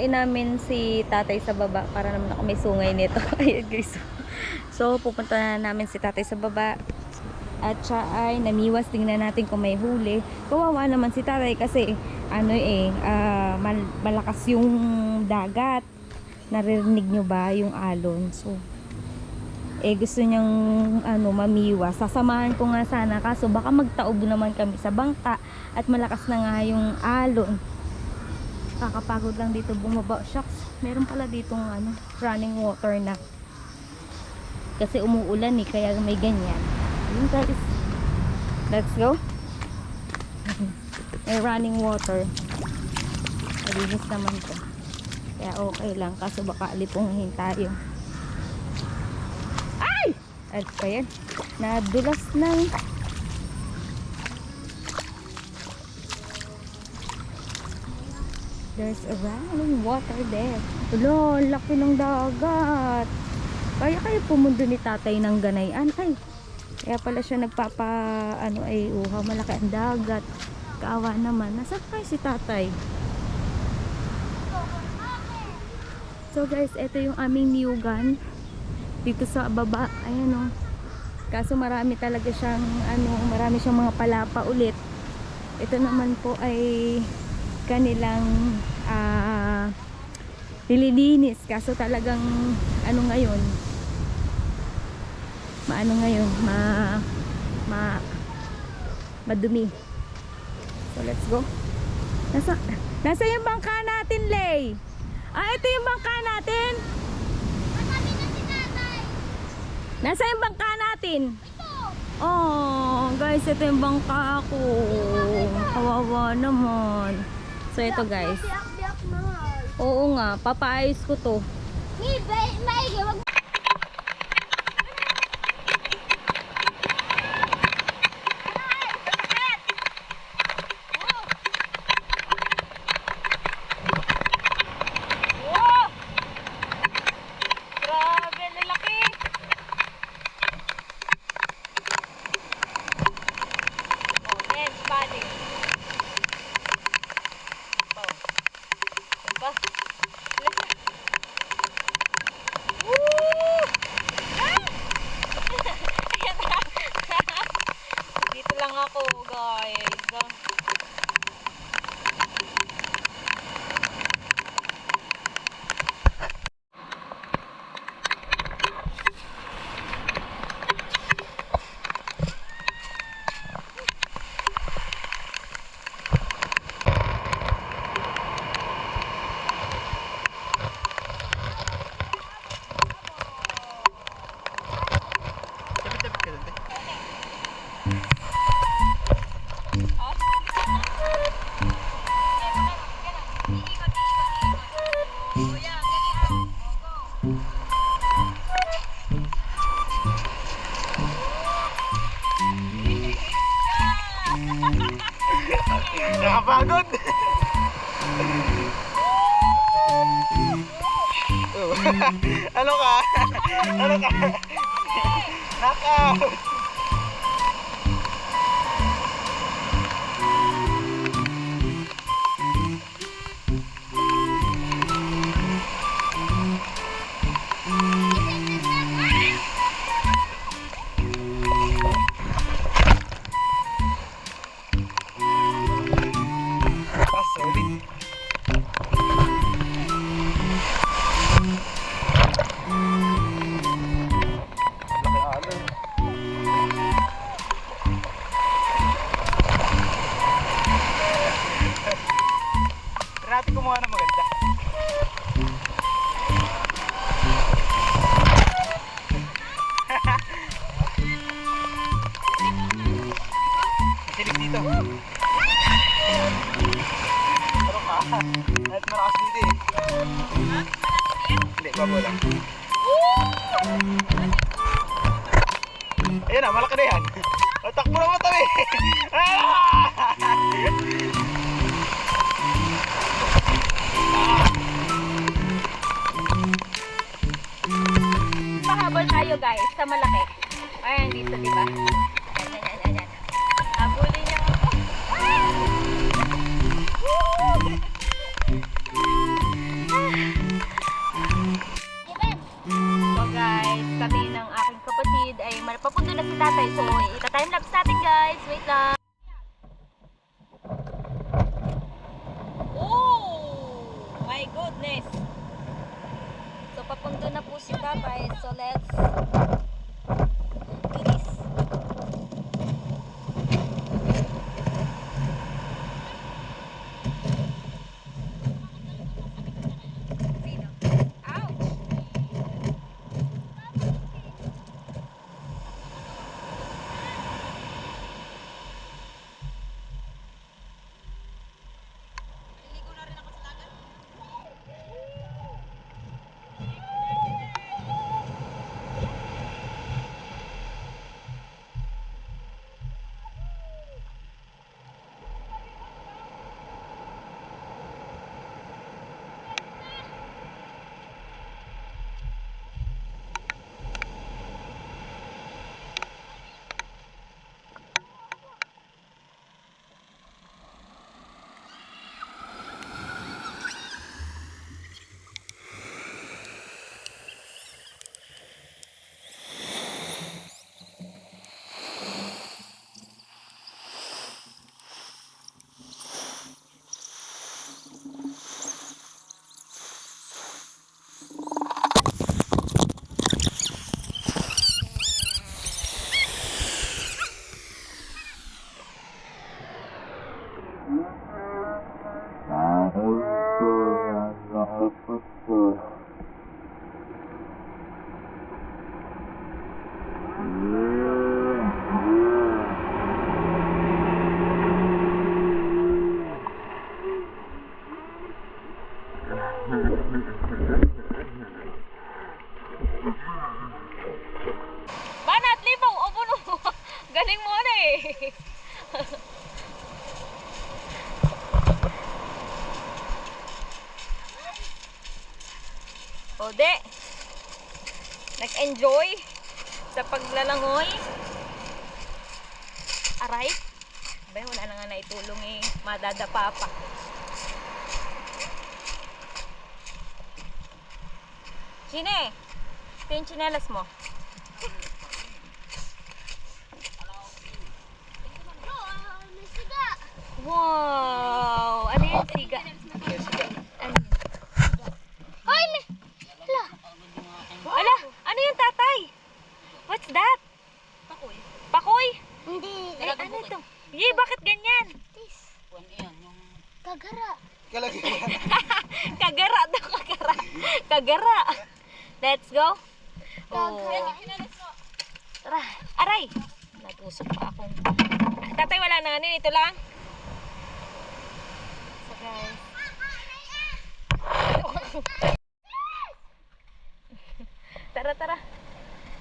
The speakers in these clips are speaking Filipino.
Susunduin namin si tatay sa baba para naman ako may sungay nito. Ayan guys. So pupunta na namin si tatay sa baba. At siya ay namiwas. Tingnan natin kung may huli. Kawawa naman si tatay kasi ano eh, ah, mal- malakas yung dagat. Naririnig nyo ba yung alon? So, eh gusto niyang ano mamiwas. Sasamahan ko nga sana kaso baka magtaob naman kami sa bangka at malakas na nga yung alon. Kakapagod lang dito bumaba. Shucks, meron pala ditong ano, running water na. Kasi umuulan eh, kaya may ganyan. Yun guys. Let's go. may running water. Malinis naman to. Kaya okay lang. Kaso baka alipungahin tayo. Ay! At pa yan. Nadulas ng There's a running water there. Ulo, laki ng dagat. Kaya kayo pumundo ni tatay ng ganayan. Ay, kaya pala siya nagpapa, ano ay, uha, malaki ang dagat. Kaawa naman. Nasaan kayo si tatay? So guys, ito yung aming gun. Dito sa baba, ayan o. Kaso marami talaga siyang, ano, marami siyang mga palapa ulit. Ito naman po ay kanilang ah nililinis. Kaso talagang ano ngayon? Maano ngayon? Ma ma madumi. So let's go. Nasa nasa yung bangka natin Lay? Ah ito yung bangka natin. Nasa yung bangka natin? Oh guys ito yung bangka ko. Kawawa naman so ito guys. Oo nga, papaayos ko to. Ni, ba- maigi, ano ka? Ano ka? Nakaw! Lang. Ayan na, malaki na yan. O, takbo na mo tabi. Pahabol tayo guys, sa malaki. Ayan, dito, di goodness. So, papunto na po si tatay. So, let's Aray. Bay, wala na nga naitulong eh. Madadapa pa. Sine, ito yung tsinelas mo. Wow! Ano yan, siga? Ano yan? Hoy, may... Hala. Ala, ano yung tatay? What's that? Pakoy. Pakoy? Hindi. Ay, ano to? Yee, bakit ganyan? Tis. Kagara. Kalagay. Kagara daw, kagara. Kagara. Let's go. Oh. Tara, aray. Natusok pa akong. Tatay, wala na ano, ito lang. So guys. tara, tara.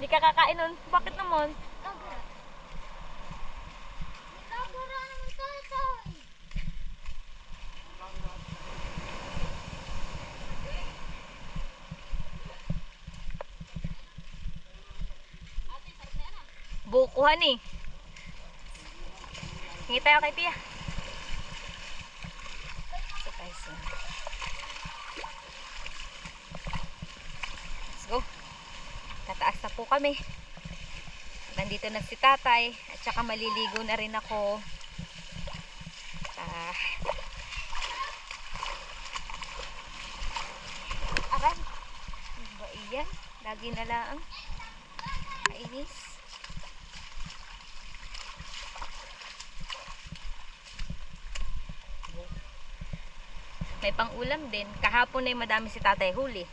Hindi ka kakain nun. Bakit naman? Kagara. Kagara ng tatay. Bukuhan eh. Hingi tayo kay yun. let's go. Tataas na po kami. Nandito na si tatay. At saka maliligo na rin ako. Ah. Aray. Ba iyan? Lagi na lang. Kainis. May pang-ulam din. Kahapon ay madami si tatay huli.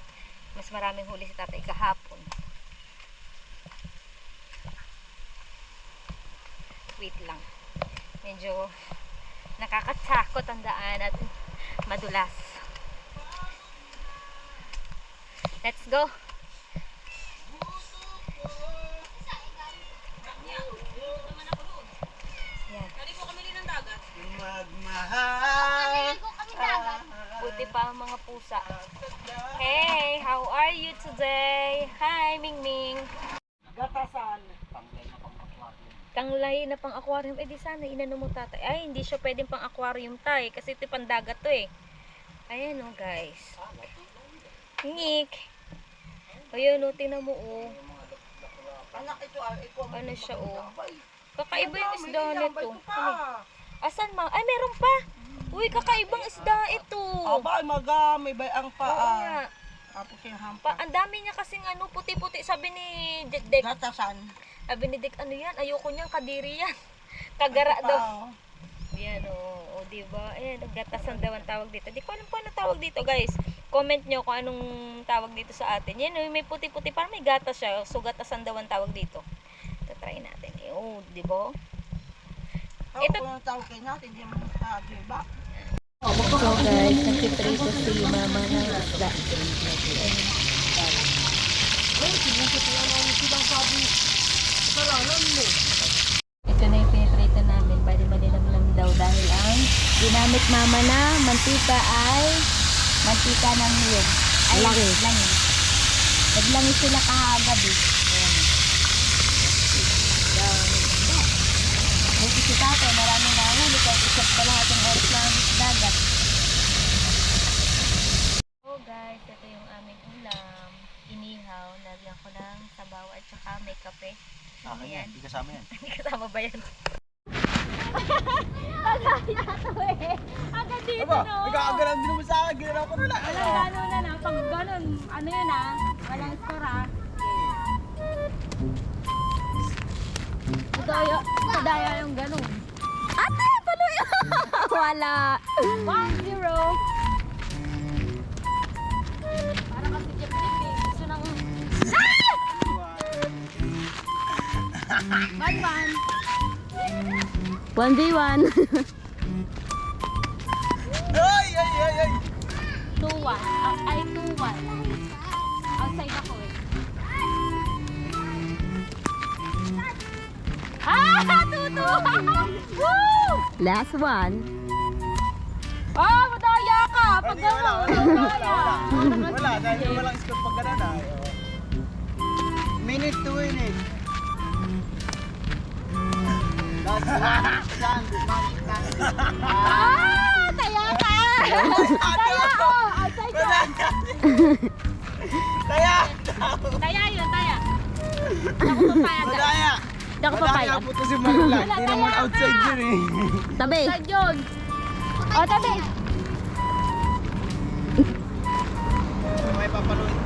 Mas maraming huli si tatay kahapon. Wait lang. Medyo nakakatakot ang daan at madulas. Let's go. Yan. Magmahal. Buti pa ang mga pusa. Hey, how are you today? Hi, Ming Ming. Gatasan. Tanglay na pang aquarium. Eh di sana inano mo tatay. Ay, hindi siya pwedeng pang aquarium tay. Kasi ito pang dagat to eh. Ayan oh guys. Ngik. Ayan oh, tingnan mo oh. Anak ito ah, ito Ano siya oh. Kakaiba yung isda ilang, pa. Asan ma? Ay, meron pa. Uy, kakaibang isda ito. Aba, maga, may bayang Oo paa. nga. Tapos yung Pa, hampa. ang dami niya kasing ano, puti-puti. Sabi ni Dek Dek, Gatasan. sabi ni Dek, ano yan? Ayoko niyang kadiri yan. Kagara daw. Paa. Ayan, oo, oh, diba? Ayan, gatasan daw ang tawag dito. Di ko alam kung ano tawag dito, guys. Comment nyo kung anong tawag dito sa atin. Yan, oh, may puti-puti. Parang may gatas siya. So, gatasan daw ang tawag dito. Ito, try natin. Eh, oh, di ba? Ako Ito- kung ang tawag kayo natin, hindi mo sabi ba? So, guys, nagtiprito si mama ng isda. Ito na yung piniprito namin. Bali malilamlam daw dahil ang ginamit mama na mantika ay mantika ng niyog. Ay, langis. langis. Naglangis sila kahagabi. Ayan. Yan. Buti si tatay, marami na huli kahit isap pa lahat ng oras lang sa dagat. So guys, ito yung aming ulam. Inihaw, nalagyan ko ng sabaw at saka may kape. Ano yan? Hindi kasama yan. Hindi kasama ba yan? Kagaya to eh. Hanggang dito Aba, no. nagkakagalan din naman sa akin. Ginawa ko na lang. Walang gano'n na na. Pag gano'n, ano yun ah. Walang score ah. Daya, daya yung gano'n. Ate, tuloy! Wala. 1-0. Para kasi Jeff eh. Gusto nang... 1v1. Ay, ay, ay. 2-1. Ah, Ay, 2-1. Ah! 2-2! Woo! Last one. Ah, madaya ka! Pag wala, wala, wala, wala, wala. Wala, dahil walang pag ganun ah. Minute to win it. Last one. Stand. Ah! Taya ka! Taya! Oh! Outside ka! Kaya, Taya yun, taya. Ako papayag. madaya ako papayag. Wala si Marla. Hindi naman outside yun eh. Tabi. Outside yun. O, tabi. May papaluin